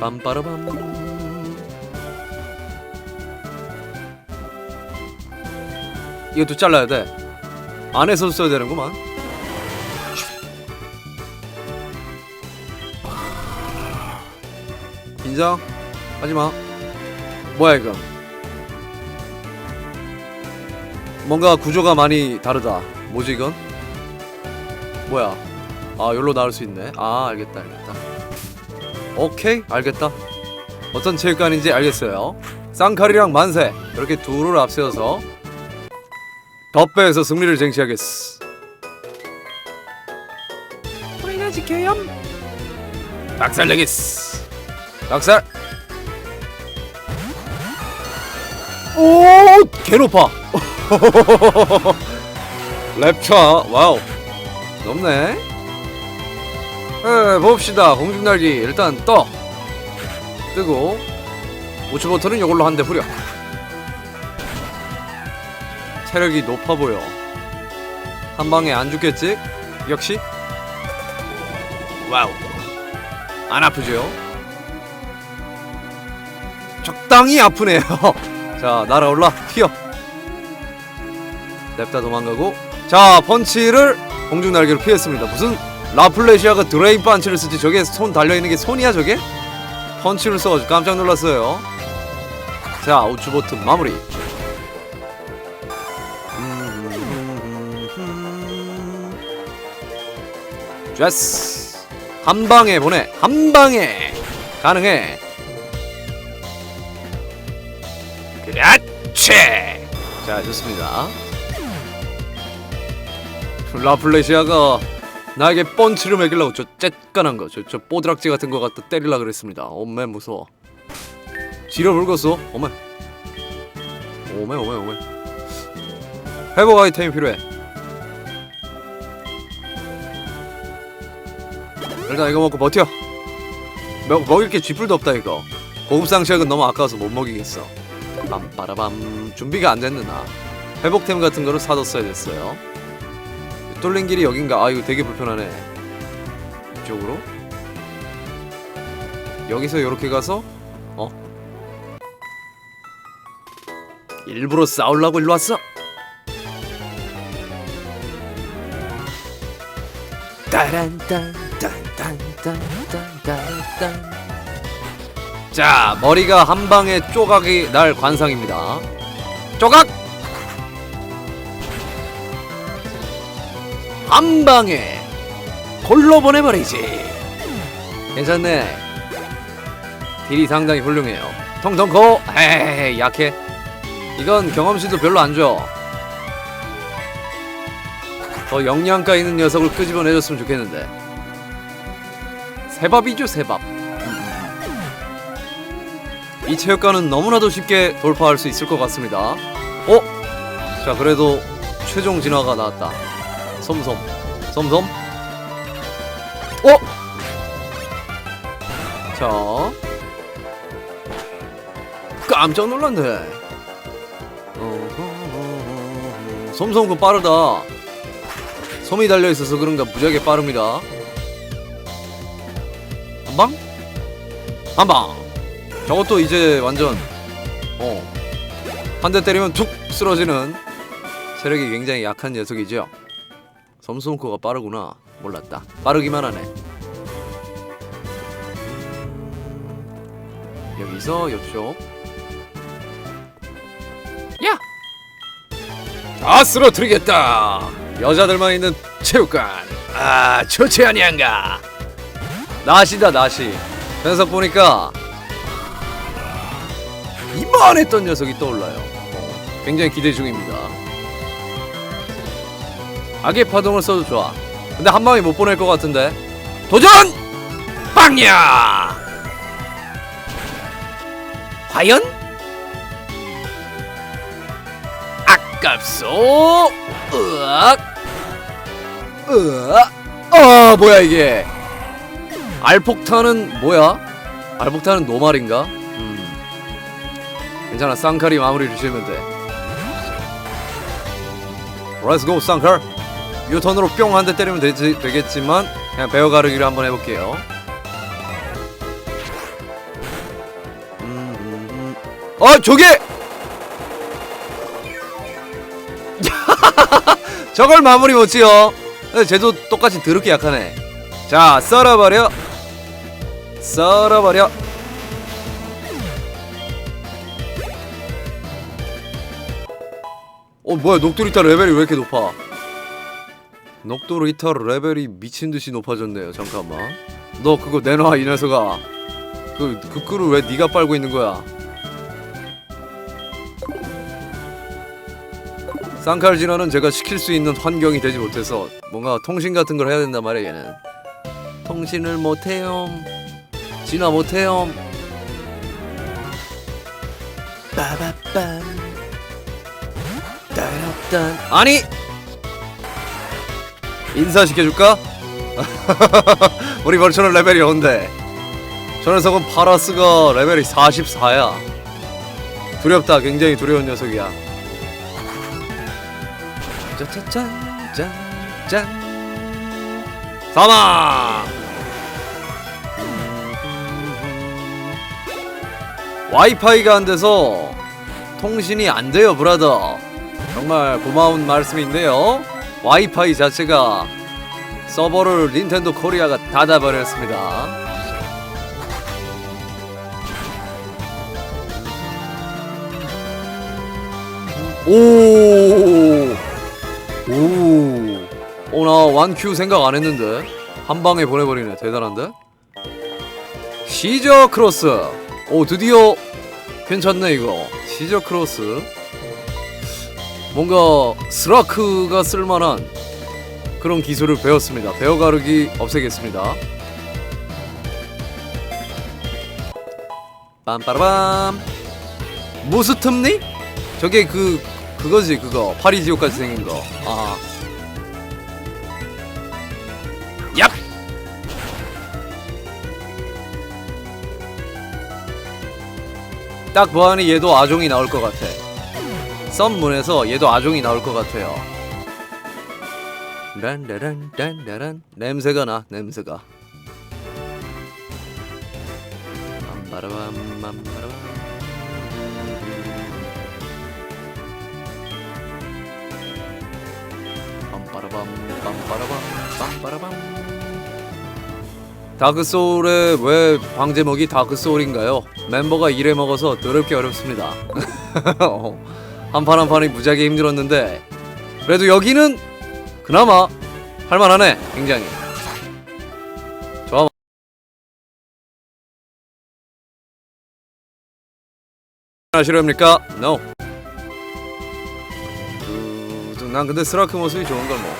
빰빠라밤. 이것도 잘라야 돼. 안에서 써야 되는구만. 긴장 하지마. 뭐야 이거? 뭔가 구조가 많이 다르다. 뭐지 이건? 뭐야? 아 여기로 나올 수 있네. 아 알겠다 알겠다 오케이 알겠다. 어떤 체육관인지 알겠어요. 쌍칼이랑 만세. 이렇게 둘을 앞세워서 덧배에서 승리를 쟁취하겠어 우리가 지켜요. 박살내겠어 박살. 오 개높아. 랩차 와우. 높네 에 봅시다. 공중날기 일단 떠. 뜨고. 버튼은 이걸로 한 대 후려. 체력이 높아 보여. 한 방에 안 죽겠지? 역시? 와우. 안 아프죠? 적당히 아프네요. 자 날아올라. 튀어. 냅다 도망가고. 자 펀치를 공중 날개로 피했습니다. 무슨 라플레시아가 드레인 펀치를 쓰지 저게 손 달려있는 게 손이야 저게? 펀치를 써가지고 깜짝 놀랐어요. 자 우측 버튼 마무리. 좋았어. 한 방에 보내. 한 방에 가능해. 그렇지. 자 좋습니다. 라플레시아가 나에게 펀치를 매기려고 저 쬐깐한 거, 저, 저 뽀드락지 같은 거 갖다 때리려 그랬습니다. 어메 무서워. 지려 물었어. 어메. 어메 어메 어메. 회복 아이템이 필요해. 일단 이거 먹고 버텨. 먹, 먹을 게 쥐뿔도 없다 이거. 고급 상식은 너무 아까워서 못 먹이겠어. 빰빠라밤 준비가 안 됐는 나. 회복템 같은 거를 사뒀어야 됐어요. 뚫린 길이 여긴가? 아 이거 되게 불편하네. 이쪽으로? 여기서 이렇게 가서 어? 일부러 싸우려고 일로 왔어? 자 머리가 한 방에 쪼각이 날 관상입니다. 쪼각! 한 방에 골로 보내버리지. 괜찮네. 딜이 상당히 훌륭해요. 통통코, 에이 약해. 이건 경험치도 별로 안 줘. 더 영양가 있는 녀석을 끄집어내줬으면 좋겠는데. 세밥이죠 세밥. 이 체육관은 너무나도 쉽게 돌파할 수 있을 것 같습니다. 어? 자 그래도 최종 진화가 나왔다. 솜솜. 솜솜? 어? 자. 깜짝 놀랐네. 어허허허허. 솜솜 그 빠르다. 솜이 달려있어서 그런가 무지하게 빠릅니다. 한방? 한방. 저것도 이제 완전 어 한 대 때리면 툭 쓰러지는 체력이 굉장히 약한 녀석이죠 섬솜코가 빠르구나. 몰랐다. 빠르기만 하네. 여기서 옆쪽. 야! 다 쓰러뜨리겠다. 여자들만 있는 체육관. 아 좋지 아니한가. 나시다 나시. 녀석 보니까 이만했던 녀석이 떠올라요. 어, 굉장히 기대 중입니다 악의 파동을 써도 좋아. 근데 한 방에 못 보낼 것 같은데. 도전! 빵야! 과연? 아깝소! 으악! 으악! 아, 뭐야 이게? 알폭탄은 뭐야? 알폭탄은 노말인가? 음. 괜찮아, 쌍칼이 마무리 주시면 돼. Go, 쌍칼! 유턴으로 뿅 한 대 때리면 되지, 되겠지만 그냥 베어 가르기를 한번 해볼게요. 아 저게! 저걸 마무리 못지요 네, 쟤도 똑같이 더럽게 약하네. 자 썰어버려. 썰어버려. 어 뭐야 녹두리타 레벨이 왜 이렇게 높아 녹두리타 레벨이 미친듯이 높아졌네요. 잠깐만. 너 그거 내놔 이 녀석아. 그, 그 꿀을 왜 네가 빨고 있는 거야? 쌍칼 진화는 제가 시킬 수 있는 환경이 되지 못해서 뭔가 통신 같은 걸 해야 된단 말이야 얘는. 통신을 못해요. 진화 못해요. 빠바빰 따라딴 아니 인사시켜줄까? 우리 벌처는 레벨이 온데. 저 녀석은 파라스가 레벨이 44야. 두렵다. 굉장히 두려운 녀석이야. 짜짜짠 짠짠 사망 와이파이가 안 돼서 통신이 안 돼요 브라더. 정말 고마운 말씀인데요 와이파이 자체가 서버를 닌텐도 코리아가 닫아버렸습니다 오, 오, 어, 나 완큐 생각 안 했는데 한 방에 보내버리네. 대단한데? 시저 크로스. 오, 드디어 괜찮네 이거. 시저 크로스. 뭔가 스라크가 쓸만한 그런 기술을 배웠습니다. 배워가르기 없애겠습니다. 빰빠라밤. 무스 틈니? 저게 그 그거지 그거 파리 지옥같이 생긴 거. 아. 얍. 딱 보아하니 얘도 아종이 나올 것 같아. 썸문에서 얘도 아종이 나올 것 같아요. 란라란 란라란 냄새가 나 냄새가. 빰바라밤 빰바라밤. 빰빠라밤 빰빠라밤 빰빠라밤 다크소울의 왜 방제목이 다크소울인가요? 멤버가 일해 먹어서 더럽게 어렵습니다 한 판 한 판이 무지하게 힘들었는데 그래도 여기는 그나마 할만하네 굉장히 좋아 싫어합니까? No. 난 근데 스라크 모습이 좋은 걸 뭐.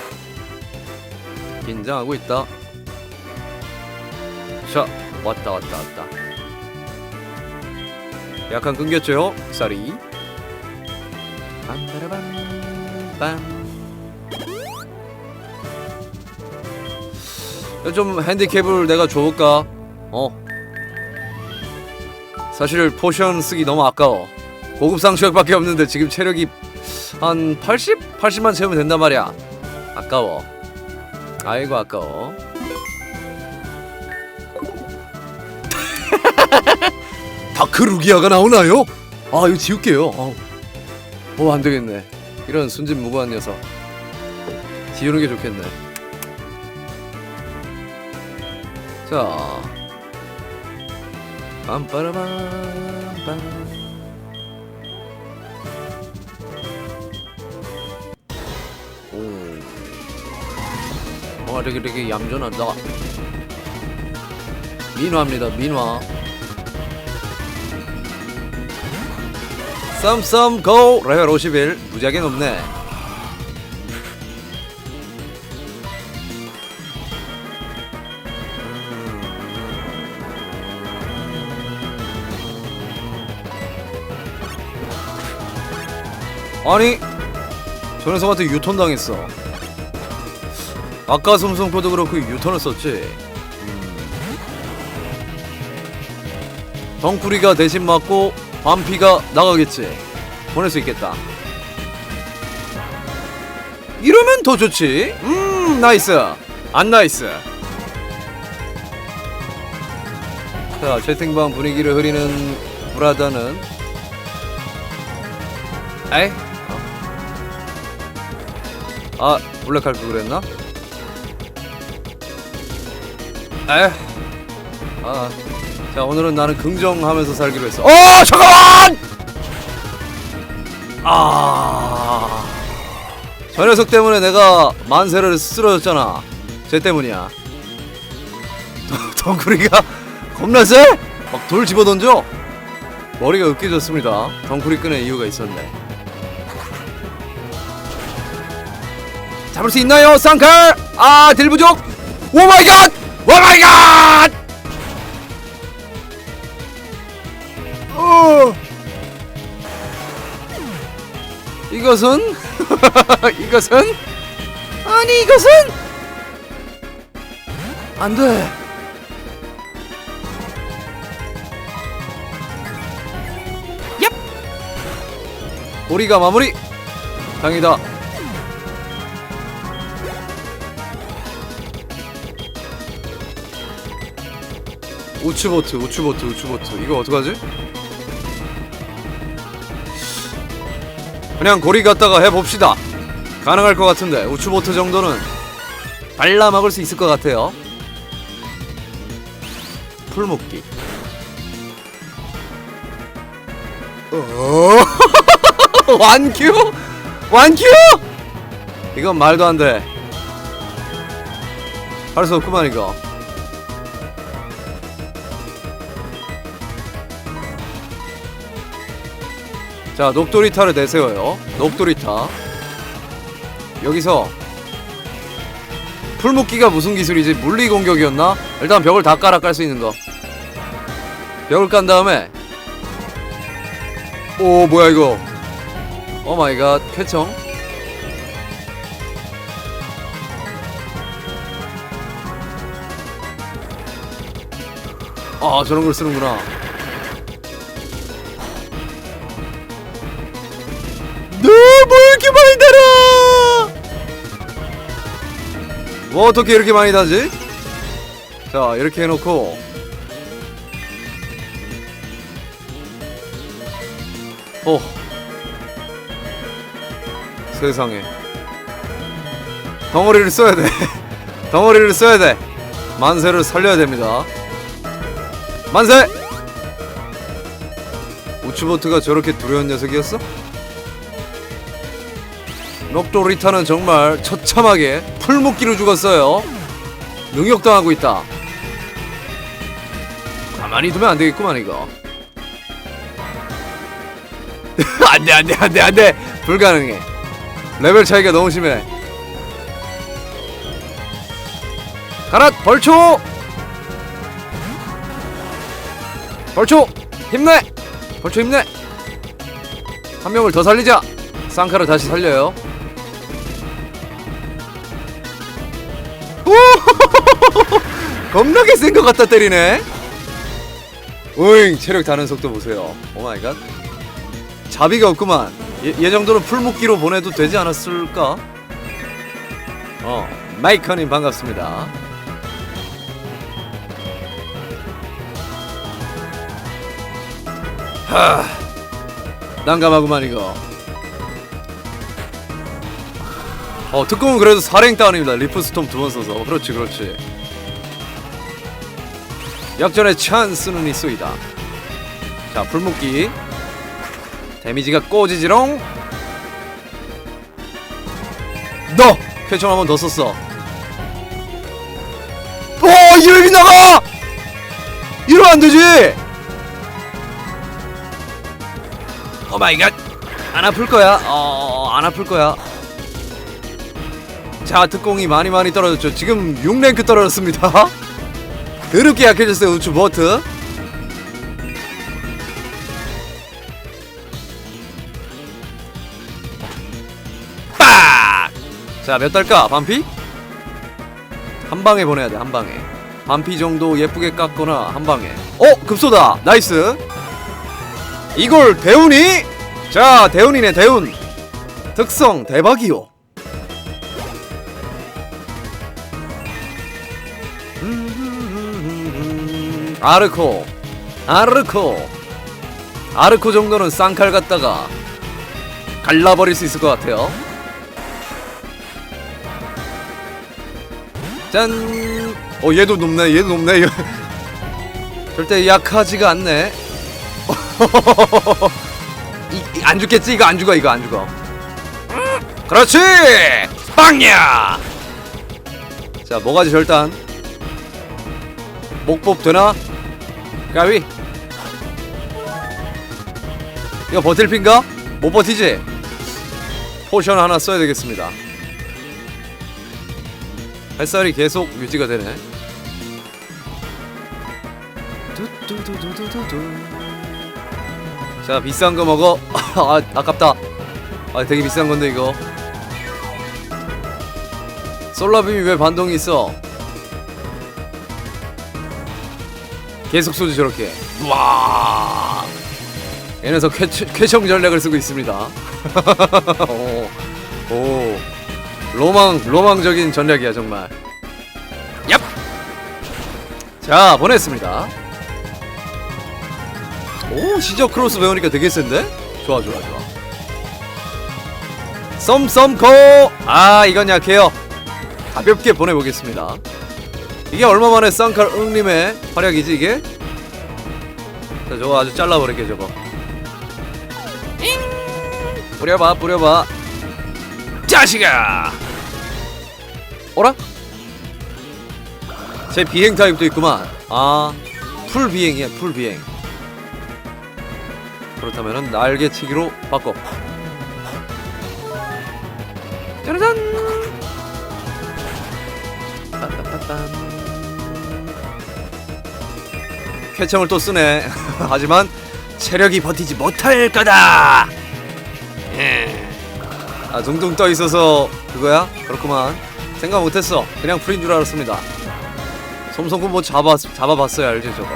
긴장하고 있다. 자, 왔다 왔다 왔다. 약간 끊겼죠? 쌀이. 빰바라밤 빰. 좀 핸디캡을 내가 줘볼까? 어. 사실 포션 쓰기 너무 아까워. 고급 상처약밖에 없는데 지금 체력이 한 80? 80만 채우면 된단 말이야. 아까워. 아이고 아까워. 다크 루기아가 나오나요? 아 이거 지울게요. 어, 어 안되겠네. 이런 순진무구한 녀석. 지우는 게 좋겠네. 자, 빰빠라밤 빰. 오. 와 되게 되게 얌전하다 민화입니다 민화 썸썸 고 레벨 51 무지하게 높네. 아니 저 녀석한테 유턴 당했어. 아까 숨성포도 그렇고 유턴을 썼지. 음. 덩쿠리가 대신 맞고 반피가 나가겠지. 보낼 수 있겠다. 이러면 더 좋지. 음 나이스. 안 나이스. 자 채팅방 분위기를 흐리는 브라더는. 에이? 어. 아 블랙할 걸 그랬나? 에이? 아, 자 오늘은 나는 긍정하면서 살기로 했어. 어 잠깐만! 아, 저 녀석 때문에 내가 만세를 쓰러졌잖아. 쟤 때문이야. 덩쿠리가 겁나 세? 막 돌 집어 던져. 머리가 으깨졌습니다. 덩쿠리 끈의 이유가 있었네. 잡을 수 있나요, 쌍칼? 아, 딜 부족. 오 마이 갓! 오 마이 갓! 어. 이것은 이것은 아니 이것은 안 돼. 얍. 우리가 마무리. 당이다. 우츠보트, 우츠보트, 우츠보트. 이거 어떡하지? 그냥 고리 갖다가 해봅시다. 가능할 것 같은데 우츠보트 정도는 발라 막을 수 있을 것 같아요. 풀묶기. 어? 완큐? 완큐? 이건 말도 안 돼. 할 수 없구만 이거. 자 녹도리타를 내세워요. 녹도리타. 여기서 풀묶기가 무슨 기술이지 물리 공격이었나? 일단 벽을 다 깔아 깔 수 있는 거. 벽을 깐 다음에 오 뭐야 이거? 오 마이 갓 쾌청. 아 저런 걸 쓰는구나 어떻게 이렇게 많이 다지? 자 이렇게 해놓고. 어 세상에. 덩어리를 써야 돼. 덩어리를 써야 돼. 만세를 살려야 됩니다. 만세! 우츠보트가 저렇게 두려운 녀석이었어? 럭도 리타는 정말 처참하게 풀묶기로 죽었어요. 능욕당하고 있다. 가만히 두면 안 되겠구만 이거. 안돼 안돼 안돼 안돼 불가능해. 레벨 차이가 너무 심해. 가라 벌초. 벌초 힘내. 벌초 힘내. 한 명을 더 살리자. 쌍카를 다시 살려요. 겁나게 센 것 같다 때리네. 오잉 체력 다는 속도 보세요. 오 마이 갓. 자비가 없구만. 얘, 얘 정도는 풀묶기로 보내도 되지 않았을까? 어, 마이커님 반갑습니다. 하, 난감하구만 이거. 어 특공은 그래도 살행 다운입니다 리프스톰 두 번 써서 그렇지 그렇지 역전의 찬스는 있소이다 자 풀묶기 데미지가 꼬지지롱 너! 쾌청 한번 더 썼어 오! 이름이 나가! 이러면 안 되지! 오 마이 갓 안 아플 거야 어... 안 아플 거야 자 특공이 많이 많이 떨어졌죠 지금 6랭크 떨어졌습니다 더럽게 약해졌어요 우추 버트 빡! 자몇 달까? 반피? 한 방에 보내야 돼한 방에. 반피 정도 예쁘게 깎거나 한 방에. 어 급소다. 나이스. 이걸 대운이? 자 대운이네 대운. 특성 대박이요 아르코 아르코 아르코 정도는 쌍칼 갖다가 갈라버릴 수 있을 것 같아요. 짠. 어 얘도 높네. 얘도 높네. 절대 약하지가 않네. 이, 이, 안 죽겠지? 이거 안 죽어. 이거 안 죽어. 그렇지. 빵야. 자 뭐가지 절단. 목법 되나? 가위. 이거 버틸 핀가? 못 버티지? 포션 하나 써야 되겠습니다. 햇살이 계속 유지가 되네. 자 비싼 거 먹어. 아 아깝다. 아 되게 비싼 건데 이거. 솔라빔이 왜 반동이 있어? 계속 쏘지 저렇게. 와. 쾌, 쾌청 전략을 쓰고 있습니다. 오, 오, 로망, 로망적인 전략이야 정말. 얍. 자 보냈습니다. 오 시저 크로스 배우니까 되게 센데? 좋아 좋아 좋아. 썸썸코. 아 이건 약해요. 가볍게 보내보겠습니다. 이게 얼마만에 쌍칼 응님의 활약이지 이게? 자 저거 아주 잘라버릴게 저거. 뿌려봐 뿌려봐 자식아 어라? 제 비행 타입도 있구만 아 풀 비행이야 풀 비행 그렇다면은 날개치기로 바꿔 짜라잔 빰빰빰빰. 쾌청을 또 쓰네. 하지만 체력이 버티지 못할 거다. 아 둥둥 떠 있어서 그거야? 그렇구만. 생각 못했어. 그냥 풀인 줄 알았습니다. 솜솜군 뭐 잡아 잡아봤어야 알지 저거?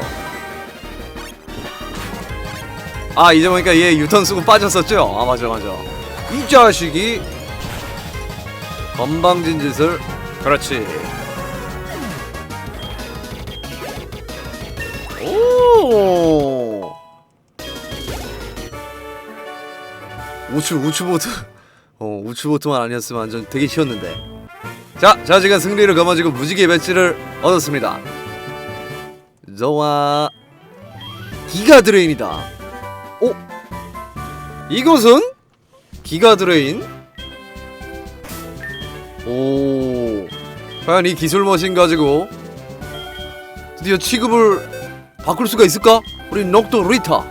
아 이제 보니까 얘 유턴 쓰고 빠졌었죠? 아 맞아 맞아. 이 자식이 건방진 짓을. 그렇지 오 우측 우측보트. 어 우측보트만 아니었으면 완전 되게 쉬웠는데. 자 자지간 승리를 거머쥐고 무지개 배지를 얻었습니다. 저와 기가 드레인이다. 오! 이것은 기가 드레인? 오! 과연 이 기술 머신 가지고 드디어 취급을 바꿀 수가 있을까? 우리 녹도 리타.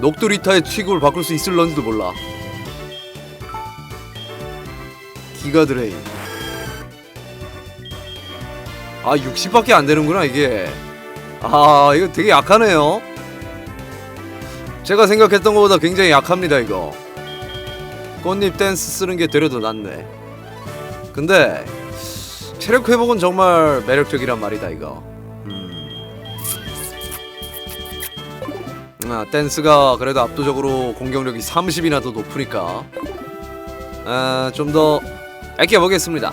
녹도 리타의 취급을 바꿀 수 있을런지도 몰라. 기가 드레인. 아 60밖에 안 되는구나 이게. 아 이거 되게 약하네요. 제가 생각했던 것보다 굉장히 약합니다 이거. 꽃잎 댄스 쓰는 게 되려도 낫네. 근데 체력 회복은 정말 매력적이란 말이다 이거 아 댄스가 그래도 압도적으로 공격력이 30이나 더 높으니까 아, 좀 더 아껴보겠습니다.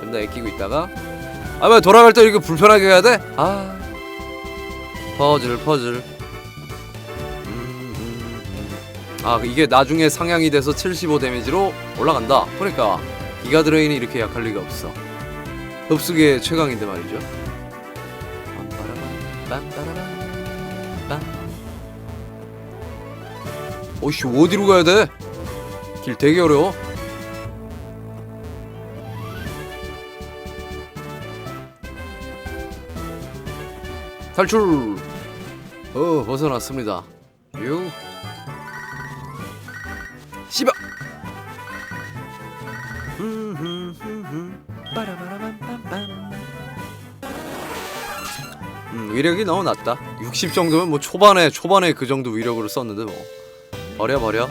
좀 더 아끼고 있다가 아 왜 돌아갈 때 이렇게 불편하게 해야 돼? 아 퍼즐 퍼즐 음, 음, 음. 아 이게 나중에 상향이 돼서 75 데미지로 올라간다. 그러니까 기가 드레인이 이렇게 약할 리가 없어. 흡수계 최강인데 말이죠. 빰빠라밤, 빰빠라밤, 오씨 어디로 가야 돼? 길 되게 어려워. 탈출. 어 벗어났습니다. 유. 씨발. 음, 위력이 너무 낮다. 60 정도면 뭐 초반에 초반에 그 정도 위력으로 썼는데 뭐 버려 버려.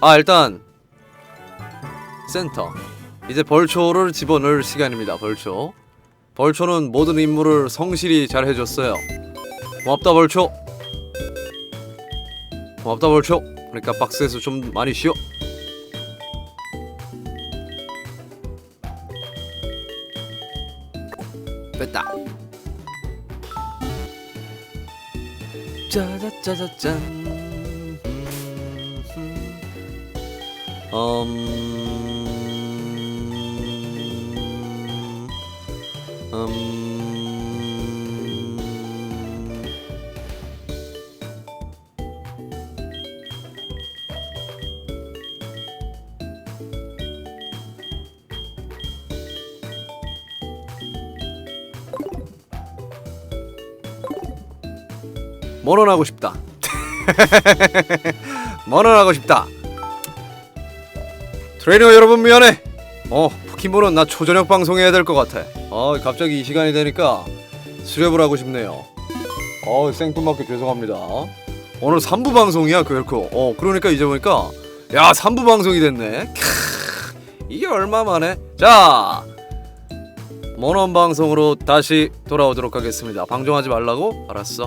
아 일단 센터. 이제 벌초를 집어넣을 시간입니다 벌초. 벌초는 모든 임무를 성실히 잘 해줬어요. 고맙다 벌초. 고맙다 벌초. 그러니까 박스에서 좀 많이 쉬어. 됐다. 짜자짜자짠 음... 음... monon하고 싶다. monon하고 싶다. 트레이너 여러분 미안해. 어 포켓몬은 나 초저녁 방송해야 될 것 같아. 어 갑자기 이 시간이 되니까 수렵을 하고 싶네요. 어 생뚱맞게 죄송합니다. 오늘 3부 방송이야 그렇고. 어 그러니까 이제 보니까 야 3부 방송이 됐네. 캬, 이게 얼마 만에? 자 모넌 방송으로 다시 돌아오도록 하겠습니다. 방종하지 말라고? 알았어.